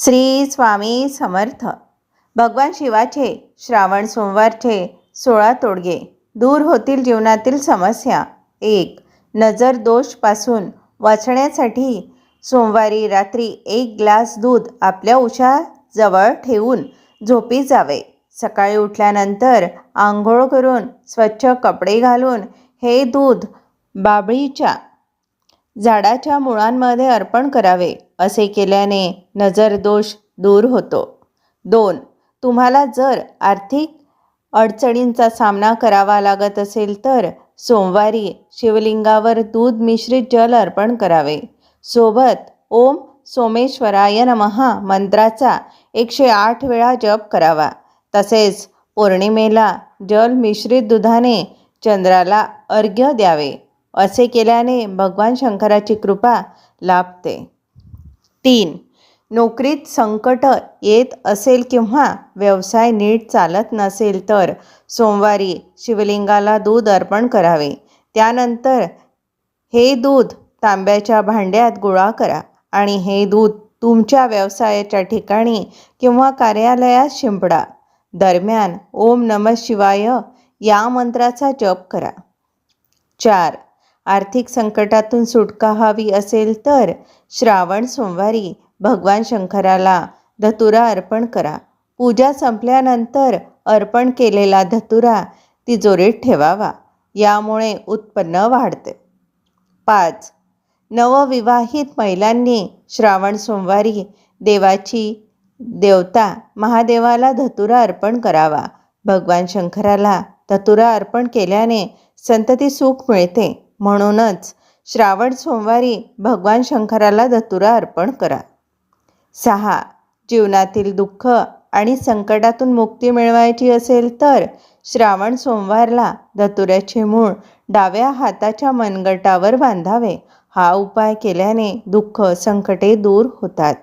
श्री स्वामी समर्थ. भगवान शिवाचे श्रावण सोमवारचे सोळा तोडगे. दूर होतील जीवनातील समस्या. एक नजर दोषपासून वाचण्यासाठी सोमवारी रात्री एक ग्लास दूध आपल्या उशाजवळ ठेवून झोपी जावे. सकाळी उठल्यानंतर आंघोळ करून स्वच्छ कपडे घालून हे दूध बाबळीच्या झाडाच्या मुळांमध्ये अर्पण करावे असे केल्याने नजर दोष दूर होतो. दोन तुम्हाला जर आर्थिक अडचणींचा सामना करावा लागत असेल तर सोमवारी शिवलिंगावर दूध मिश्रित जल अर्पण करावे. सोबत ओम सोमेश्वराय नमहा मंत्राचा एकशे आठ वेळा जप करावा. तसेच पौर्णिमेला जल मिश्रित दुधाने चंद्राला अर्घ्य द्यावे. असे केल्याने भगवान शंकराची कृपा लाभते. तीन नोकरीत संकट येत असेल किंवा व्यवसाय नीट चालत नसेल तर सोमवारी शिवलिंगाला दूध अर्पण करावे. त्यानंतर हे दूध तांब्याच्या भांड्यात गोळा करा आणि हे दूध तुमच्या व्यवसायाच्या ठिकाणी किंवा कार्यालयात शिंपडा. दरम्यान ओम नमः शिवाय या मंत्राचा जप करा. चार आर्थिक संकटातून सुटका हवी असेल तर श्रावण सोमवारी भगवान शंकराला धतुरा अर्पण करा. पूजा संपल्यानंतर अर्पण केलेला धतुरा तिजोरीत ठेवावा. यामुळे उत्पन्न वाढते. पाच. नवविवाहित महिलांनी श्रावण सोमवारी देवाची देवता महादेवाला धतुरा अर्पण करावा. भगवान शंकराला धतुरा अर्पण केल्याने संतती सुख मिळते. म्हणूनच श्रावण सोमवारी भगवान शंकराला धतुरा अर्पण करा. सहा जीवनातील दुःख आणि संकटातून मुक्ती मिळवायची असेल तर श्रावण सोमवारला धतुऱ्याचे मूळ डाव्या हाताच्या मनगटावर बांधावे. हा उपाय केल्याने दुःख संकटे दूर होतात.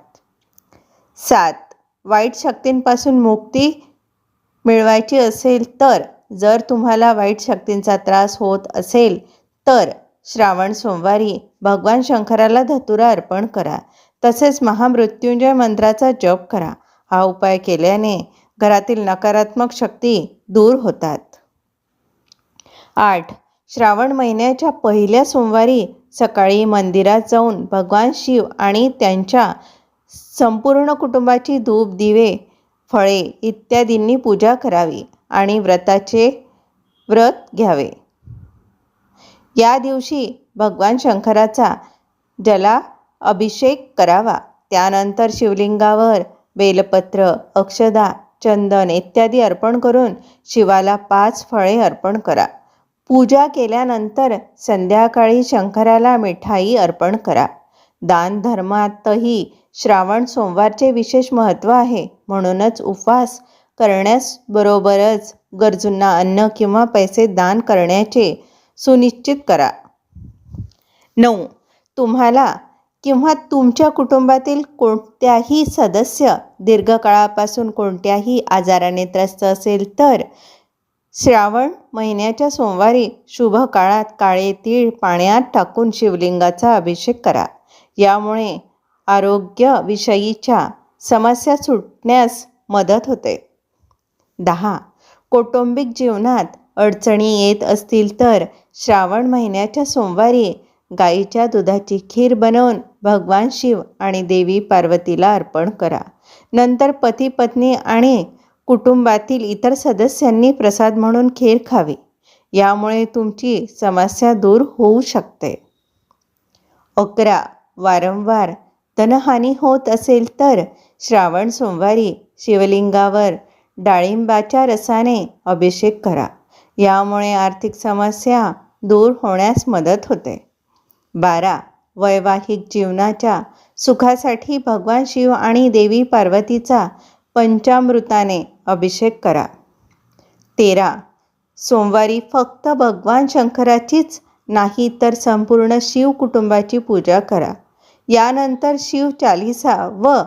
सात वाईट शक्तींपासून मुक्ती मिळवायची असेल तर जर तुम्हाला वाईट शक्तींचा त्रास होत असेल तर श्रावण सोमवारी भगवान शंकराला धतुरा अर्पण करा. तसेच महामृत्युंजय मंत्राचा जप करा. हा उपाय केल्याने घरातील नकारात्मक शक्ती दूर होतात. आठ. श्रावण महिन्याच्या पहिल्या सोमवारी सकाळी मंदिरात जाऊन भगवान शिव आणि त्यांच्या संपूर्ण कुटुंबाची धूप दिवे फळे इत्यादींनी पूजा करावी आणि व्रताचे व्रत घ्यावे. या दिवशी भगवान शंकराचा जला अभिषेक करावा. त्यानंतर शिवलिंगावर बेलपत्र अक्षदा चंदन इत्यादी अर्पण करून शिवाला पाच फळे अर्पण करा. पूजा केल्यानंतर संध्याकाळी शंकराला मिठाई अर्पण करा. दान धर्मातही श्रावण सोमवारचे विशेष महत्त्व आहे. म्हणूनच उपवास करण्यासबरोबरच गरजूंना अन्न किंवा पैसे दान करण्याचे सुनिश्चित करा. नऊ. तुम्हाला किंवा तुमच्या कुटुंबातील कोणत्याही सदस्य दीर्घकाळापासून कोणत्याही आजाराने त्रस्त असेल तर श्रावण महिन्याच्या सोमवारी शुभ काळात काळे तीळ पाण्यात टाकून शिवलिंगाचा अभिषेक करा. यामुळे आरोग्यविषयीच्या समस्या सुटण्यास मदत होते. दहा. कौटुंबिक जीवनात अडचणी येत असतील तर श्रावण महिन्याच्या सोमवारी गाईच्या दुधाची खीर बनवून भगवान शिव आणि देवी पार्वतीला अर्पण करा. नंतर पती पत्नी आणि कुटुंबातील इतर सदस्यांनी प्रसाद म्हणून खीर खावी. यामुळे तुमची समस्या दूर होऊ शकते. अकरा. वारंवार धनहानी होत असेल तर श्रावण सोमवारी शिवलिंगावर डाळिंबाच्या रसाने अभिषेक करा. यामुळे आर्थिक समस्या दूर होण्यास मदत होते. बारा. वैवाहिक जीवनाच्या सुखासाठी भगवान शिव आणि देवी पार्वतीचा पंचामृताने अभिषेक करा. तेरा. सोमवारी फक्त भगवान शंकराचीच नाही तर संपूर्ण शिव कुटुंबाची पूजा करा. यानंतर शिव चालिसा व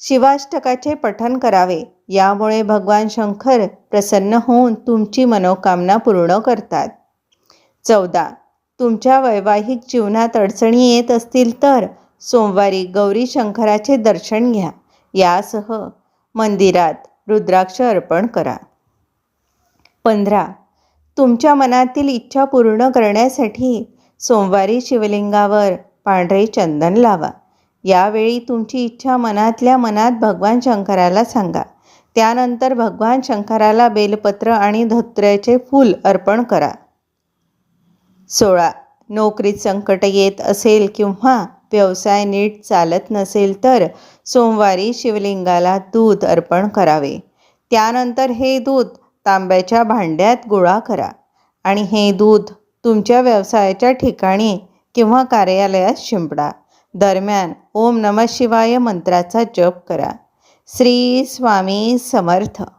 शिवाष्टकाचे पठण करावे. यामुळे भगवान शंकर प्रसन्न होऊन तुमची मनोकामना पूर्ण करतात. चौदा. तुमच्या वैवाहिक जीवनात अडचणी येत असतील तर सोमवारी गौरी शंकराचे दर्शन घ्या. यासह मंदिरात रुद्राक्ष अर्पण करा. पंधरा. तुमच्या मनातील इच्छा पूर्ण करण्यासाठी सोमवारी शिवलिंगावर पांढरे चंदन लावा. यावेळी तुमची इच्छा मनातल्या मनात भगवान शंकराला सांगा. त्यानंतर भगवान शंकराला बेलपत्र आणि धोत्र्याचे फूल अर्पण करा. सोळा. नोकरीत संकट येत असेल किंवा व्यवसाय नीट चालत नसेल तर सोमवारी शिवलिंगाला दूध अर्पण करावे. त्यानंतर हे दूध तांब्याच्या भांड्यात गोळा करा. आणि हे दूध तुमच्या व्यवसायाच्या ठिकाणी किंवा कार्यालयात शिंपडा. दरम्यान ओम नम शिवाय मंत्राचा जप करा. श्री स्वामी समर्थ.